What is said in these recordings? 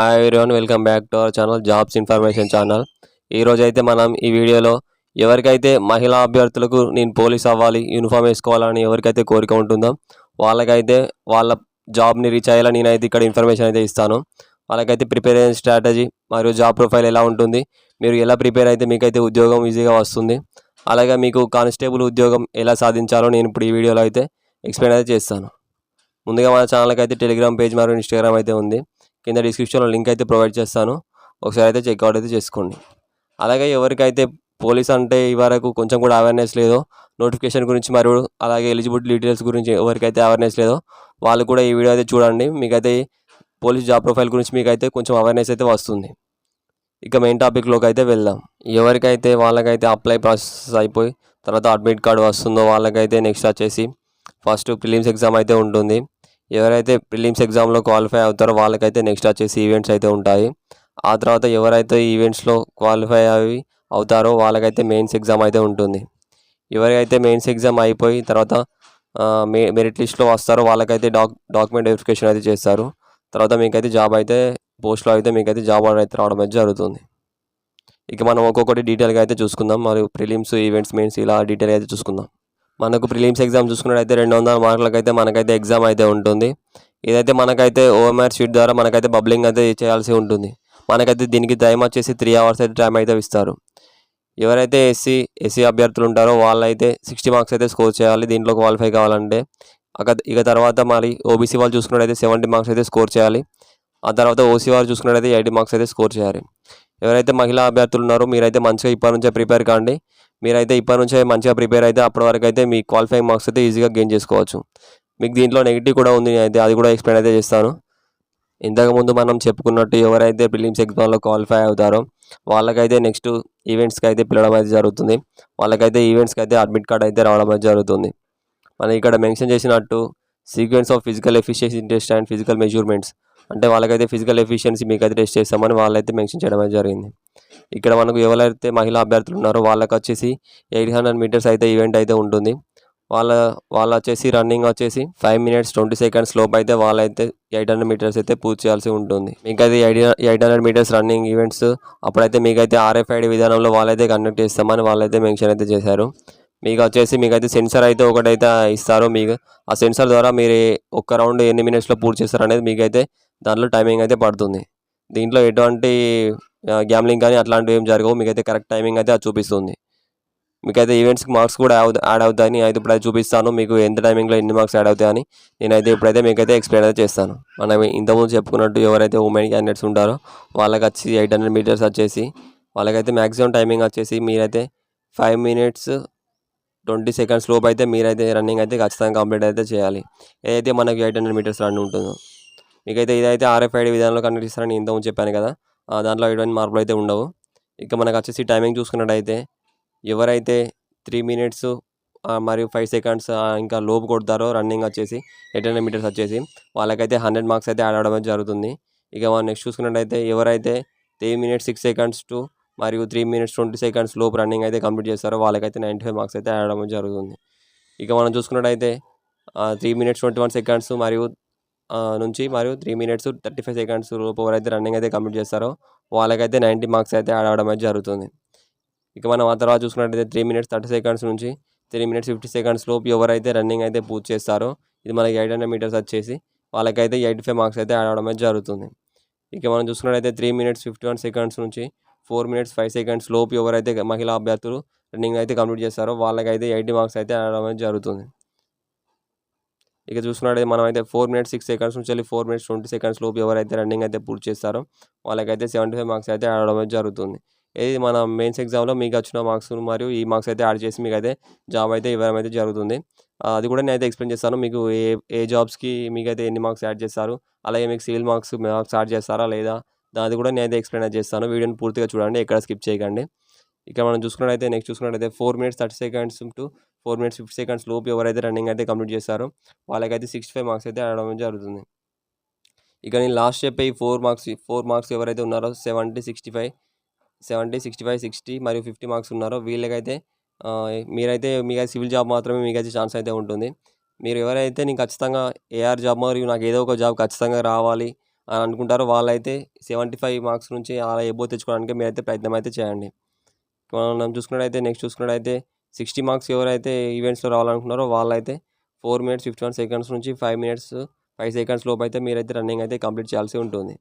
Hi everyone welcome back to our channel jobs information channel ఈరోజు అయితే మనం ఈ వీడియోలో ఎవరికైతే మహిళా అభ్యర్థులకు నేను పోలీస్ అవ్వాలి యూనిఫామ్ వేసుకోవాలని ఎవరికైతే కోరిక ఉంటుందో వాళ్ళకైతే వాళ్ళ జాబ్ని రీచ్ అయ్యేలా నేనైతే ఇక్కడ ఇన్ఫర్మేషన్ అయితే ఇస్తాను. వాళ్ళకైతే ప్రిపేర్ అయిన స్ట్రాటజీ మరియు జాబ్ ప్రొఫైల్ ఎలా ఉంటుంది మీరు ఎలా ప్రిపేర్ అయితే మీకైతే ఉద్యోగం ఈజీగా వస్తుంది అలాగే మీకు కానిస్టేబుల్ ఉద్యోగం ఎలా సాధించాలో నేను ఇప్పుడు ఈ వీడియోలో అయితే ఎక్స్ప్లెయిన్ అయితే చేస్తాను. ముందుగా మన ఛానల్కి అయితే టెలిగ్రామ్ పేజ్ మరియు ఇన్స్టాగ్రామ్ అయితే ఉంది. కింద డిస్క్రిప్షన్లో లింక్ అయితే ప్రొవైడ్ చేస్తాను. ఒకసారి అయితే చెక్అవుట్ అయితే చేసుకోండి. అలాగే ఎవరికైతే పోలీస్ అంటే ఈ వరకు కొంచెం కూడా అవేర్నెస్ లేదో నోటిఫికేషన్ గురించి మరియు అలాగే ఎలిజిబిలిటీ డీటెయిల్స్ గురించి ఎవరికైతే అవేర్నెస్ లేదో వాళ్ళు కూడా ఈ వీడియో అయితే చూడండి. మీకైతే పోలీస్ జాబ్ ప్రొఫైల్ గురించి మీకైతే కొంచెం అవేర్నెస్ అయితే వస్తుంది. ఇక మెయిన్ టాపిక్లోకి అయితే వెళ్దాం. ఎవరికైతే వాళ్ళకైతే అప్లై ప్రాసెస్ అయిపోయి తర్వాత అడ్మిట్ కార్డు వస్తుందో వాళ్ళకైతే నెక్స్ట్ వచ్చేసి ఫస్ట్ ప్రిలిమ్స్ ఎగ్జామ్ అయితే ఉంటుంది. ఎవరైతే ప్రిలిమ్స్ ఎగ్జామ్లో క్వాలిఫై అవుతారో వాళ్ళకైతే నెక్స్ట్ వచ్చేసి ఈవెంట్స్ అయితే ఉంటాయి. ఆ తర్వాత ఎవరైతే ఈవెంట్స్లో క్వాలిఫై అవి అవుతారో వాళ్ళకైతే మెయిన్స్ ఎగ్జామ్ అయితే ఉంటుంది. ఎవరికైతే మెయిన్స్ ఎగ్జామ్ అయిపోయి తర్వాత మె మెరిట్ లిస్ట్లో వస్తారో వాళ్ళకైతే డాక్ డాక్యుమెంట్ వెరిఫికేషన్ అయితే చేస్తారు. తర్వాత మీకైతే జాబ్ అయితే పోస్ట్లో అయితే మీకైతే జాబ్ ఆర్డర్ అయితే రావడం అయితే జరుగుతుంది. ఇక మనం ఒక్కొక్కటి డీటెయిల్గా అయితే చూసుకుందాం. మరియు ప్రిలిమ్స్ ఈవెంట్స్ మెయిన్స్ ఇలా డీటెయిల్గా అయితే చూసుకుందాం. మనకు ప్రిలిమ్స్ ఎగ్జామ్ చూసుకున్నట్టయితే రెండు వందల మార్కులకైతే అయితే మనకైతే ఎగ్జామ్ అయితే ఉంటుంది. ఇదైతే మనకైతే ఓఎంఆర్ షీట్ ద్వారా మనకైతే బబ్లింగ్ అయితే చేయాల్సి ఉంటుంది. మనకైతే దీనికి టైం వచ్చేసి త్రీ అవర్స్ అయితే టైం అయితే ఇస్తారు. ఎవరైతే ఎస్సీ ఎస్సీ అభ్యర్థులు ఉంటారో వాళ్ళైతే సిక్స్టీ మార్క్స్ అయితే స్కోర్ చేయాలి. దీంట్లో క్వాలిఫై కావాలంటే. అక ఇక తర్వాత మరి ఓబీసీ వాళ్ళు చూసుకున్నట్టయితే సెవెంటీ మార్క్స్ అయితే స్కోర్ చేయాలి. ఆ తర్వాత ఓసీ వాళ్ళు చూసుకున్నట్టయితే ఎయిటీ మార్క్స్ అయితే స్కోర్ చేయాలి. ఎవరైతే మహిళా అభ్యర్థులు ఉన్నారో మీరైతే మంచిగా ఇప్పటి నుంచే ప్రిపేర్ కాండి. మీరైతే ఇప్పటి నుంచే మంచిగా ప్రిపేర్ అయితే అప్పటి వరకు అయితే మీ క్వాలిఫైయింగ్ మార్క్స్ అయితే ఈజీగా గెయిన్ చేసుకోవచ్చు. మీకు దీంట్లో నెగిటివ్ కూడా ఉంది అయితే అది కూడా ఎక్స్ప్లెయిన్ అయితే చేస్తాను. ఇంతకుముందు మనం చెప్పుకున్నట్టు ఎవరైతే ప్రిలిమ్స్ ఎగ్జామ్లో క్వాలిఫై అవుతారో వాళ్ళకైతే నెక్స్ట్ ఈవెంట్స్కి అయితే పిలవడం అయితే జరుగుతుంది. వాళ్ళకైతే ఈవెంట్స్కి అయితే అడ్మిట్ కార్డ్ అయితే రావడం అయితే జరుగుతుంది. మనం ఇక్కడ మెన్షన్ చేసినట్టు sequence of physical efficiency test and physical measurements అంటే వాళ్ళకైతే ఫిజికల్ ఎఫిషియన్సీ మీకైతే టెస్ట్ చేస్తామని వాళ్ళైతే మెన్షన్ చేయడం జరిగింది. ఇక్కడ మనకు ఎవరైతే మహిళా అభ్యర్థులు ఉన్నారో వాళ్ళకి వచ్చేసి ఎయిట్ హండ్రెడ్ మీటర్స్ అయితే ఈవెంట్ అయితే ఉంటుంది. వాళ్ళ వాళ్ళు వచ్చేసి రన్నింగ్ వచ్చేసి ఫైవ్ మినిట్స్ ట్వంటీ సెకండ్స్ లోపు అయితే వాళ్ళైతే ఎయిట్ హండ్రెడ్ మీటర్స్ అయితే పూర్తి చేయాల్సి ఉంటుంది. మీకైతే eight eight hundred meters running events అప్పుడైతే మీకైతే ఆర్ఎఫ్ఐడి విధానంలో వాళ్ళైతే కండక్ట్ చేస్తామని వాళ్ళైతే మెన్షన్ అయితే చేశారు. మీకు వచ్చేసి మీకైతే సెన్సర్ అయితే ఒకటైతే ఇస్తారు. మీకు ఆ సెన్సర్ ద్వారా మీరు ఒక్క రౌండ్ ఎన్ని మినిట్స్లో పూర్తి చేస్తారు అనేది మీకైతే దాంట్లో టైమింగ్ అయితే పడుతుంది. దీంట్లో ఎటువంటి గ్యామ్లింగ్ కానీ అట్లాంటివి ఏం జరగవు. మీకైతే కరెక్ట్ టైమింగ్ అయితే అది చూపిస్తుంది. మీకైతే ఈవెంట్స్కి మార్క్స్ కూడా యాడ్ అవుతాయని అయితే ఇప్పుడు అయితే చూపిస్తాను. మీకు ఎంత టైమింగ్లో ఎన్ని మార్క్స్ యాడ్ అవుతాయని నేనైతే ఇప్పుడైతే మీకైతే ఎక్స్ప్లెయిన్ అయితే చేస్తాను. మనం ఇంతకుముందు చెప్పుకున్నట్టు ఎవరైతే ఉమెన్ క్యాండిడేట్స్ ఉంటారో వాళ్ళకి వచ్చి ఎయిట్ హండ్రెడ్ మీటర్స్ వచ్చేసి వాళ్ళకైతే మ్యాక్సిమం టైమింగ్ వచ్చేసి మీరైతే ఫైవ్ మినిట్స్ ట్వంటీ సెకండ్స్ లోపు అయితే మీరైతే రన్నింగ్ అయితే ఖచ్చితంగా కంప్లీట్ అయితే చేయాలి. ఏదైతే మనకి ఎయిట్ హండ్రెడ్ మీటర్స్ రన్ ఉంటుందో. మీకైతే ఇదైతే ఆర్ఎఫ్ఐడి విధానంలో కండక్ట్ చేస్తారని ఇంతకు చెప్పాను కదా. దాంట్లో ఎటువంటి మార్పులు అయితే ఉండవు. ఇక మనకు వచ్చేసి టైమింగ్ చూసుకున్నట్టయితే ఎవరైతే త్రీ మినిట్స్ మరియు ఫైవ్ సెకండ్స్ ఇంకా లోపు కొడతారో రన్నింగ్ వచ్చేసి ఎయిట్ హండ్రెడ్ మీటర్స్ వచ్చేసి వాళ్ళకైతే హండ్రెడ్ మార్క్స్ అయితే యాడ్ అవడం జరుగుతుంది. ఇక మనం నెక్స్ట్ చూసుకున్నట్టయితే ఎవరైతే three minutes six seconds to మరియు త్రీ మినిట్స్ ట్వంటీ సెకండ్స్ లోపు రన్నింగ్ అయితే కంప్లీట్ చేస్తారో వాళ్ళకైతే నైంటీ ఫైవ్ మార్క్స్ అయితే యాడ్ అవ్వడం జరుగుతుంది. ఇక మనం చూసుకున్నట్టయితే three minutes twenty one seconds మరియు నుంచి మరియు three minutes thirty five seconds లోపు ఎవరైతే రన్నింగ్ అయితే కంప్లీట్ చేస్తారో వాళ్ళకైతే నైంటీ మార్క్స్ అయితే ఆడవడం అయితే జరుగుతుంది. ఇక మనం ఆ తర్వాత చూసుకున్నట్టయితే త్రీ మినిట్స్ థర్టీ సెకండ్స్ నుంచి త్రీ మినిట్స్ ఫిఫ్టీ సెకండ్స్ లోపు ఎవరైతే రన్నింగ్ అయితే పూర్తి చేస్తారో ఇది మనకి ఎయిట్ హండ్రెడ్ మీటర్స్ వచ్చేసి వాళ్ళకైతే ఎయిటీ ఫైవ్ మార్క్స్ అయితే ఆడవడం అయితే జరుగుతుంది. ఇక మనం చూసుకున్నట్టయితే three minutes fifty one seconds నుంచి ఫోర్ మినిట్స్ ఫైవ్ సెకండ్స్ లోపు ఎవరైతే మహిళా అభ్యర్థులు రన్నింగ్ అయితే కంప్లీట్ చేస్తారో వాళ్ళకైతే ఎయిటీ మార్క్స్ అయితే ఆడడం అయితే జరుగుతుంది. ఇక చూసుకున్నట్టు మనం అయితే ఫోర్ మినిట్స్ సిక్స్ సెకండ్స్ నుంచి వెళ్ళి ఫోర్ మినిట్స్ ట్వంటీ సెకండ్స్ లోపు ఎవరైతే రన్నింగ్ అయితే పూర్తి చేస్తారో వాళ్ళకైతే సెవెంటీ ఫైవ్ మార్క్స్ అయితే ఆడడం అయితే జరుగుతుంది. ఇది మన మెయిన్స్ ఎగ్జామ్లో మీకు వచ్చిన మార్క్స్ మరియు ఈ మార్క్స్ అయితే యాడ్ చేసి మీకు అయితే జాబ్ అయితే ఇవ్వడం అయితే జరుగుతుంది. అది కూడా నేను అయితే ఎక్స్ప్లెయిన్ చేస్తాను. మీకు ఏ ఏ జాబ్స్కి మీకైతే ఎన్ని మార్క్స్ యాడ్ చేస్తారు అలాగే మీకు సివిల్ మార్క్స్ మార్క్స్ యాడ్ చేస్తారా లేదా దాని కూడా నేను అయితే ఎక్స్ప్లెయిన్ అయితే చేస్తాను. వీడియోని పూర్తిగా చూడండి ఎక్కడ స్కిప్ చేయకండి. ఇక్కడ మనం చూసుకున్నట్టయితే నెక్స్ట్ చూసుకున్నట్టయితే four minutes thirty seconds to four minutes fifty seconds లోపు ఎవరైతే రన్నింగ్ అయితే కంప్లీట్ చేస్తారో వాళ్ళకైతే సిక్స్టీ ఫైవ్ మార్క్స్ అయితే ఆడడం జరుగుతుంది. ఇక నేను లాస్ట్ చెప్పే ఈ ఫోర్ మార్క్స్ ఫోర్ మార్క్స్ ఎవరైతే ఉన్నారో seventy sixty five seventy sixty five sixty మరియు ఫిఫ్టీ మార్క్స్ ఉన్నారో వీళ్ళకైతే మీరైతే మీకైతే సివిల్ జాబ్ మాత్రమే మీకైతే ఛాన్స్ అయితే ఉంటుంది. మీరు ఎవరైతే నేను ఖచ్చితంగా ఏఆర్ జాబ్ మరియు నాకు ఏదో ఒక జాబ్ ఖచ్చితంగా రావాలి అని అనుకుంటారో వాళ్ళైతే సెవెంటీ ఫైవ్ మార్క్స్ నుంచి అలా ఎబో తెచ్చుకోవడానికి మీరైతే ప్రయత్నం అయితే చేయండి. మనం చూసుకున్నట్టయితే నెక్స్ట్ చూసుకున్నట్టయితే సిక్స్టీ మార్క్స్ ఎవరైతే ఈవెంట్స్లో రావాలనుకున్నారో వాళ్ళైతే four minutes fifty one seconds నుంచి ఫైవ్ మినిట్స్ ఫైవ్ సెకండ్స్ లోపు అయితే మీరైతే రన్నింగ్ అయితే కంప్లీట్ చేయాల్సి ఉంటుంది.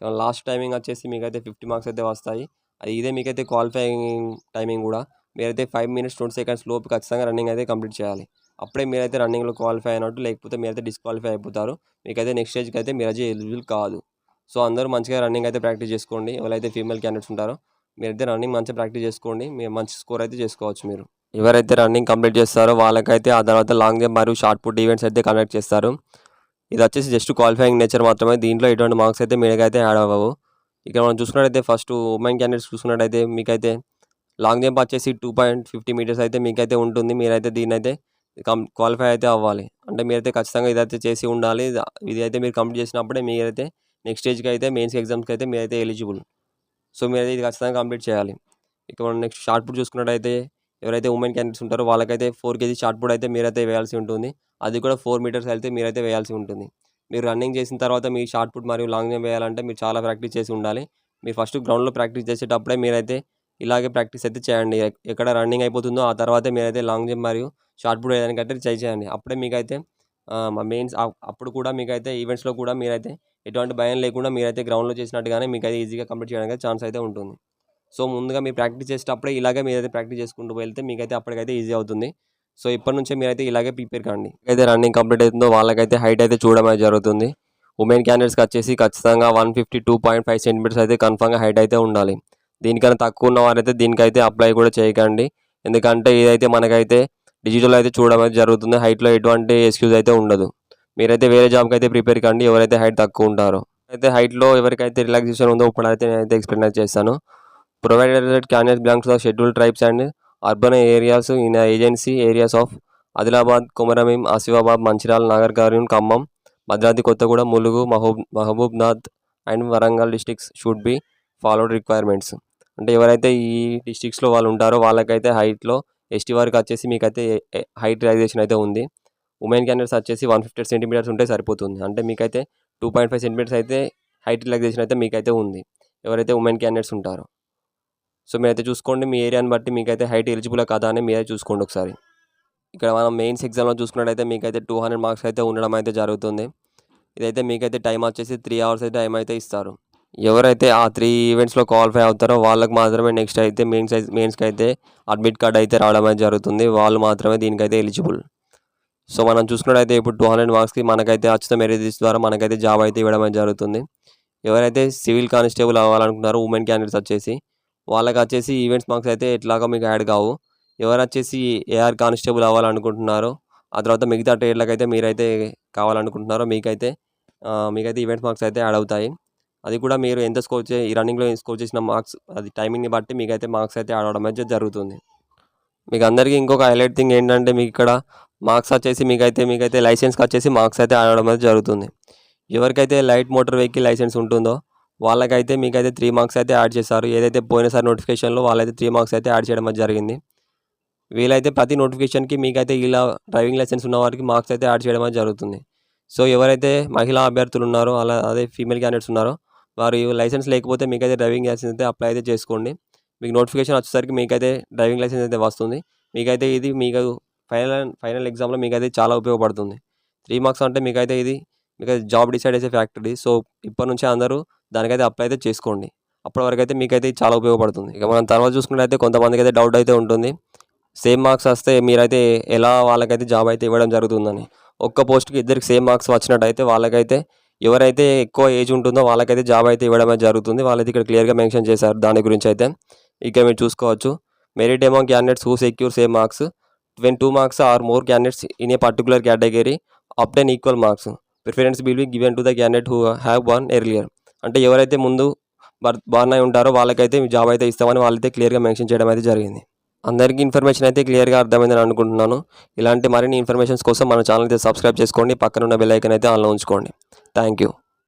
కానీ లాస్ట్ టైమింగ్ వచ్చేసి మీకైతే ఫిఫ్టీ మార్క్స్ అయితే వస్తాయి. అది ఇదే మీకైతే క్వాలిఫైయింగ్ టైమింగ్ కూడా. మీరైతే ఫైవ్ మినిట్స్ ట్వంటీ సెకండ్స్ లోపు ఖచ్చితంగా రన్నింగ్ అయితే కంప్లీట్ చేయాలి. అప్పుడే మీరైతే రన్నింగ్లో క్వాలిఫై అయినట్టు లేకపోతే మీరైతే డిస్క్వాలిఫై అయిపోతారు. మీకైతే నెక్స్ట్ స్టేజ్కి అయితే మీరైతే ఎలిజిబుల్ కాదు. సో అందరూ మంచిగా రన్నింగ్ అయితే ప్రాక్టీస్ చేసుకోండి. ఎవరైతే ఫీమేల్ క్యాండిడేట్స్ ఉంటారో మీరైతే రన్నింగ్ మంచిగా ప్రాక్టీస్ చేసుకోండి. మీరు మంచి స్కోర్ అయితే చేసుకోవచ్చు మీరు. ఎవరైతే రన్నింగ్ కంప్లీట్ చేస్తారో వాళ్ళకైతే ఆ తర్వాత లాంగ్ జంప్ మరియు షార్ట్ పుట్ ఈవెంట్స్ అయితే కండక్ట్ చేస్తారు. ఇది వచ్చేసి జస్ట్ క్వాలిఫైయింగ్ నేచర్ మాత్రమే. దీంట్లో ఎటువంటి మార్క్స్ అయితే మీకైతే యాడ్ అవ్వవు. ఇక్కడ మనం చూసుకున్నట్టయితే ఫస్ట్ ఉమెన్ క్యాండిడేట్స్ చూసుకున్నట్టయితే మీకైతే లాంగ్ జంప్ వచ్చేసి టూ పాయింట్ ఫిఫ్టీ మీటర్స్ అయితే మీకైతే ఉంటుంది. మీరైతే దీన్ని అయితే కం క్వాలిఫై అయితే అవ్వాలి. అంటే మీరైతే ఖచ్చితంగా ఇదైతే చేసి ఉండాలి. ఇది- ఇది అయితే మీరు కంప్లీట్ చేసినప్పుడే మీరైతే నెక్స్ట్ స్టేజ్కి అయితే మెయిన్స్ ఎగ్జామ్స్కి అయితే మీరైతే ఎలిజిబుల్ సో మీరైతే ఇది ఖచ్చితంగా కంప్లీట్ చేయాలి. ఇక మనం నెక్స్ట్ షార్ట్ పుట్ చూసుకున్నట్టయితే ఎవరైతే ఉమెన్ క్యాండిడేట్స్ ఉంటారో వాళ్ళకైతే ఫోర్ కేజీ షార్ట్ పుట్ అయితే మీరైతే వేయాల్సి ఉంటుంది. అది కూడా ఫోర్ మీటర్స్ అయితే మీరైతే వేయాల్సి ఉంటుంది. మీరు రన్నింగ్ చేసిన తర్వాత మీ షార్ట్ పుట్ మరియు లాంగ్ జంప్ వేయాలంటే మీరు చాలా ప్రాక్టీస్ చేసి ఉండాలి. మీరు ఫస్ట్ గ్రౌండ్లో ప్రాక్టీస్ చేసేటప్పుడే మీరైతే ఇలాగే ప్రాక్టీస్ అయితే చేయండి. ఎక్కడ రన్నింగ్ అయిపోతుందో ఆ తర్వాతే మీరైతే లాంగ్ జంప్ మరియు షార్ట్ పుట్ వేయడానికంటే ట్రై చేయండి. అప్పుడే మీకైతే మెయిన్స్ అప్పుడు కూడా మీకైతే ఈవెంట్స్లో కూడా మీరైతే ఎటువంటి భయం లేకుండా మీరైతే గ్రౌండ్లో చేసినట్టుగానే మీకు అయితే ఈజీగా కంప్లీట్ చేయడానికి ఛాన్స్ అయితే ఉంటుంది. సో ముందుగా మీరు ప్రాక్టీస్ చేసేటప్పుడే ఇలాగే మీరైతే ప్రాక్టీస్ చేసుకుంటూ వెళ్తే మీకైతే అప్పటికైతే ఈజీ అవుతుంది. సో ఇప్పటి నుంచే మీరైతే ఇలాగే ప్రిపేర్ కాండి. అయితే రన్నింగ్ కంప్లీట్ అవుతుందో వాళ్ళకైతే హైట్ అయితే చూడడం జరుగుతుంది. ఉమెన్ క్యాండిడేట్స్కి వచ్చేసి ఖచ్చితంగా one fifty two point five centimeters అయితే కన్ఫామ్గా హైట్ అయితే ఉండాలి. దీనికన్నా తక్కువ ఉన్న వారైతే దీనికైతే అప్లై కూడా చేయకండి. ఎందుకంటే ఇదైతే మనకైతే డిజిటల్ అయితే చూడడం అయితే జరుగుతుంది హైట్లో ఎటువంటి ఎక్స్క్యూజ్ అయితే ఉండదు. మీరైతే వేరే జాబ్కి అయితే ప్రిపేర్ కండి ఎవరైతే హైట్ తక్కువ ఉంటారో. అయితే హైట్లో ఎవరికైతే రిలాక్సేషన్ ఉందో ఇప్పుడు అయితే నేనైతే ఎక్స్ప్లెయిన్ చేస్తాను. Provided candidates blanks of schedule tribes and urban areas in agency areas of Adilabad Komarambheem Asifabad Mancherial Nagarkurnool Khammam Bhadradri Kothaguda Mulugu Mahabub మహబూబ్నాథ్ and Warangal districts should be followed requirements. అంటే ఎవరైతే ఈ డిస్టిక్స్లో వాళ్ళు ఉంటారో వాళ్ళకైతే హైట్లో ఎస్టీ వారికి వచ్చేసి మీకైతే హైట్ రిలాక్సేషన్ అయితే ఉంది. ఉమెన్ క్యాండిడేట్స్ వచ్చేసి వన్ ఫిఫ్టీ సెంటీమీటర్స్ ఉంటే సరిపోతుంది. అంటే మీకైతే టూ పాయింట్ ఫైవ్ సెంటీమీటర్స్ అయితే హైట్ రిలాక్సేషన్ అయితే మీకైతే ఉంది. ఎవరైతే ఉమెన్ క్యాండిడేట్స్ ఉంటారో. సో మీరైతే చూసుకోండి మీ ఏరియాని బట్టి మీకైతే హైట్ ఎలిజిబుల్ కాదా అని మీరే చూసుకోండి ఒకసారి. ఇక్కడ మనం మెయిన్స్ ఎగ్జామ్లో చూసుకున్నట్టయితే మీకైతే టూ హండ్రెడ్ మార్క్స్ అయితే ఉండడం అయితే జరుగుతుంది. ఇదైతే మీకైతే టైం వచ్చేసి త్రీ అవర్స్ అయితే టైం అయితే ఇస్తారు. ఎవరైతే ఆ త్రీ ఈవెంట్స్లో క్వాలిఫై అవుతారో వాళ్ళకి మాత్రమే నెక్స్ట్ అయితే మెయిన్స్ మెయిన్స్కి అయితే అడ్మిట్ కార్డ్ అయితే రావడం అయితే జరుగుతుంది. వాళ్ళు మాత్రమే దీనికైతే ఎలిజిబుల్. సో మనం చూసుకున్నట్టయితే ఇప్పుడు టూ హండ్రెడ్ మార్క్స్కి మనకైతే అచ్యుత మెరిట్ లిస్ట్ ద్వారా మనకైతే జాబ్ అయితే ఇవ్వడం జరుగుతుంది. ఎవరైతే సివిల్ కానిస్టేబుల్ అవ్వాలనుకున్నారో ఉమెన్ క్యాండిడేట్స్ వచ్చేసి వాళ్ళకి వచ్చేసి ఈవెంట్స్ మార్క్స్ అయితే ఎట్లాగో మీకు యాడ్ కావు. ఎవరు వచ్చేసి ఏఆర్ కానిస్టేబుల్ అవ్వాలనుకుంటున్నారో ఆ తర్వాత మిగతా ట్రేడ్లకు అయితే మీరైతే కావాలనుకుంటున్నారో మీకైతే మీకైతే ఈవెంట్ మార్క్స్ అయితే యాడ్ అవుతాయి. అది కూడా మీరు ఎంత స్కోర్ చే ఈ రన్నింగ్లో స్కోర్ చేసిన మార్క్స్ అది టైమింగ్ని బట్టి మీకైతే మార్క్స్ అయితే యాడ్ అవడం అయితే జరుగుతుంది. మీకు అందరికీ ఇంకొక హైలైట్ థింగ్ ఏంటంటే మీకు ఇక్కడ మార్క్స్ వచ్చేసి మీకైతే మీకైతే లైసెన్స్కి వచ్చేసి మార్క్స్ అయితే ఆడడం అయితే జరుగుతుంది. ఎవరికైతే లైట్ మోటార్ వెహికల్ లైసెన్స్ ఉంటుందో వాళ్ళకైతే మీకైతే త్రీ మార్క్స్ అయితే యాడ్ చేశారు. ఏదైతే పోయినసారి నోటిఫికేషన్లో వాళ్ళైతే త్రీ మార్క్స్ అయితే యాడ్ చేయడం జరిగింది. వీలైతే ప్రతి నోటిఫికేషన్కి మీకైతే ఇలా డ్రైవింగ్ లైసెన్స్ ఉన్న వారికి మార్క్స్ అయితే యాడ్ చేయడం జరుగుతుంది. సో ఎవరైతే మహిళా అభ్యర్థులు ఉన్నారో అలా అదే ఫీమేల్ క్యాండిడేట్స్ ఉన్నారో వారు లైసెన్స్ లేకపోతే మీకైతే డ్రైవింగ్ లైసెన్స్ అయితే అప్లై అయితే చేసుకోండి. మీకు నోటిఫికేషన్ వచ్చేసరికి మీకైతే డ్రైవింగ్ లైసెన్స్ అయితే వస్తుంది. మీకైతే ఇది మీకు ఫైనల్ ఫైనల్ ఎగ్జామ్లో మీకైతే చాలా ఉపయోగపడుతుంది. త్రీ మార్క్స్ అంటే మీకైతే ఇది మీకైతే జాబ్ డిసైడ్ చేసే ఫ్యాక్టరీ సో ఇప్పటి నుంచే అందరూ దానికైతే అప్లై అయితే చేసుకోండి. అప్పటి వరకు అయితే మీకైతే చాలా ఉపయోగపడుతుంది. ఇక మనం తర్వాత చూసుకున్నట్టయితే కొంతమందికి అయితే డౌట్ అయితే ఉంటుంది. సేమ్ మార్క్స్ వస్తే మీరైతే ఎలా వాళ్ళకైతే జాబ్ అయితే ఇవ్వడం జరుగుతుందని. ఒక్క పోస్ట్కి ఇద్దరికి సేమ్ మార్క్స్ వచ్చినట్టయితే వాళ్ళకైతే ఎవరైతే ఎక్కువ ఏజ్ ఉంటుందో వాళ్ళకైతే జాబ్ అయితే ఇవ్వడం జరుగుతుంది. వాళ్ళైతే ఇక్కడ క్లియర్గా మెన్షన్ చేశారు దాని గురించి అయితే. ఇక మీరు చూసుకోవచ్చు. Merit among candidates who secure same marks when two marks or more candidates in a particular category obtain equal marks preference will be given to the candidate who have won earlier అంటే ఎవరైతే ముందు బర్ అయి ఉంటారో వాళ్ళకైతే job అయితే ఇస్తామని వాళ్ళైతే క్లియర్గా మెన్షన్ చేయడం అయితే జరిగింది. అందరికీ ఇన్ఫర్మేషన్ అయితే క్లియర్గా అర్థమైందని అనుకుంటున్నాను. ఇలాంటి మరిన్ని ఇన్ఫర్మేషన్స్ కోసం మన ఛానల్ అయితే సబ్స్క్రైబ్ చేసుకోండి. పక్కన ఉన్న బెల్ ఐకన్ అయితే ఆన్లో ఉంచుకోండి. Thank you